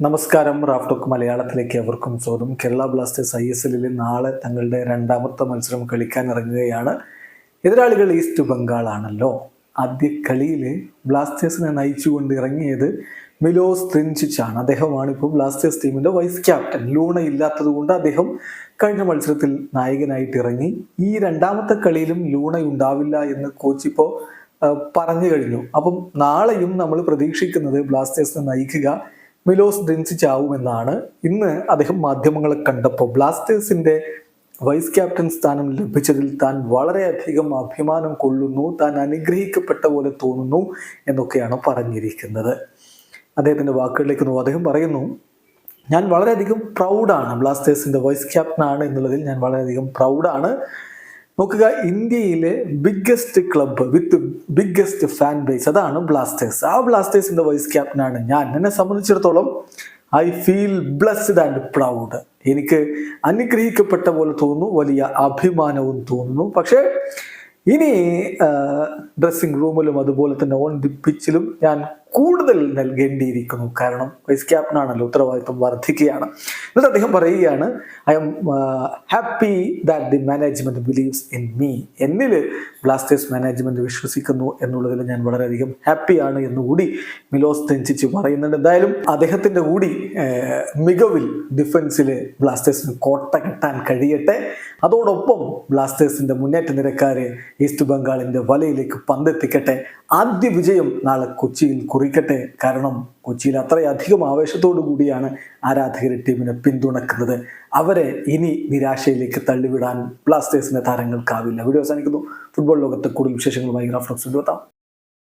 നമസ്കാരം റാഫ്ടോക്ക് മലയാളത്തിലേക്ക് അവർക്കും സ്വാഗതം. കേരള ബ്ലാസ്റ്റേഴ്സ് ഐ എസ് എല്ലിൽ നാളെ തങ്ങളുടെ രണ്ടാമത്തെ മത്സരം കളിക്കാൻ ഇറങ്ങുകയാണ്. എതിരാളികൾ ഈസ്റ്റ് ബംഗാളാണല്ലോ. ആദ്യ കളിയിൽ ബ്ലാസ്റ്റേഴ്സിനെ നയിച്ചുകൊണ്ട് ഇറങ്ങിയത് മിലോസ് ത്രിൻചിച്ചാണ് അദ്ദേഹമാണ് ഇപ്പോൾ ബ്ലാസ്റ്റേഴ്സ് ടീമിന്റെ വൈസ് ക്യാപ്റ്റൻ. ലൂണ ഇല്ലാത്തതുകൊണ്ട് അദ്ദേഹം കഴിഞ്ഞ മത്സരത്തിൽ നായകനായിട്ട് ഇറങ്ങി. ഈ രണ്ടാമത്തെ കളിയിലും ലൂണ ഉണ്ടാവില്ല എന്ന് കോച്ച് ഇപ്പോൾ പറഞ്ഞു കഴിഞ്ഞു. അപ്പം നാളെയും നമ്മൾ പ്രതീക്ഷിക്കുന്നത് ബ്ലാസ്റ്റേഴ്സിനെ നയിക്കുക മിലോസ് എന്നാണ് ഇന്ന് അദ്ദേഹം മാധ്യമങ്ങളെ കണ്ടപ്പോൾ. ബ്ലാസ്റ്റേഴ്സിന്റെ വൈസ് ക്യാപ്റ്റൻ സ്ഥാനം ലഭിച്ചതിൽ താൻ വളരെയധികം അഭിമാനം കൊള്ളുന്നു താൻ അനുഗ്രഹിക്കപ്പെട്ട പോലെ തോന്നുന്നു എന്നൊക്കെയാണ് പറഞ്ഞിരിക്കുന്നത്. അദ്ദേഹത്തിന്റെ വാക്കുകളിലേക്ക് നോക്കും അദ്ദേഹം പറയുന്നു ഞാൻ വളരെയധികം പ്രൗഡാണ് ബ്ലാസ്റ്റേഴ്സിന്റെ വൈസ് ക്യാപ്റ്റനാണ് എന്നുള്ളതിൽ ഞാൻ വളരെയധികം പ്രൗഡാണ് നോക്കുക ഇന്ത്യയിലെ biggest club with biggest fan base അതാണ് ബ്ലാസ്റ്റേഴ്സ് ആ ബ്ലാസ്റ്റേഴ്സിന്റെ വൈസ് ക്യാപ്റ്റനാണ് ഞാൻ. എന്നെ സംബന്ധിച്ചിടത്തോളം I feel blessed and proud എനിക്ക് അനുഗ്രഹിക്കപ്പെട്ട പോലെ തോന്നുന്നു വലിയ അഭിമാനവും തോന്നുന്നു. പക്ഷേ ഇനി ഡ്രസ്സിംഗ് റൂമിലും അതുപോലെ തന്നെ ഓൺ ദി പിച്ചിലും ഞാൻ കൂടുതൽ നൽകേണ്ടിയിരിക്കുന്നു. കാരണം വൈസ് ക്യാപ്റ്റനാണല്ലോ ഉത്തരവാദിത്വം വർദ്ധിക്കുകയാണ്. എന്നിട്ട് അദ്ദേഹം പറയുകയാണ് I'm happy that the management believes in me എന്നിൽ ബ്ലാസ്റ്റേഴ്സ് മാനേജ്മെന്റ് വിശ്വസിക്കുന്നു എന്നുള്ളതിൽ ഞാൻ വളരെയധികം ഹാപ്പിയാണ് എന്നുകൂടി മിലോസ് തെഞ്ചിച്ച് പറയുന്നുണ്ട്. എന്തായാലും അദ്ദേഹത്തിന്റെ കൂടി മികവിൽ ഡിഫൻസിൽ ബ്ലാസ്റ്റേഴ്സിന് കോട്ട കെട്ടാൻ കഴിയട്ടെ. അതോടൊപ്പം ബ്ലാസ്റ്റേഴ്സിന്റെ മുന്നേറ്റ നിരക്കാരെ ഈസ്റ്റ് ബംഗാളിന്റെ വലയിലേക്ക് പന്തെത്തിക്കട്ടെ. ആദ്യ വിജയം നാളെ കൊച്ചിയിൽ കുറിക്കട്ടെ. കാരണം കൊച്ചിയിൽ അത്രയധികം ആവേശത്തോടു കൂടിയാണ് ആരാധകർ ടീമിനെ പിന്തുണക്കുന്നത്. അവരെ ഇനി നിരാശയിലേക്ക് തള്ളിവിടാൻ ബ്ലാസ്റ്റേഴ്സിന്റെ താരങ്ങൾക്കാവില്ല. വീഡിയോ അവസാനിക്കുന്നു. ഫുട്ബോൾ ലോകത്തെ കൂടുതൽ വിശേഷങ്ങളുമായി റഫ്ലക്സ് എത്താം.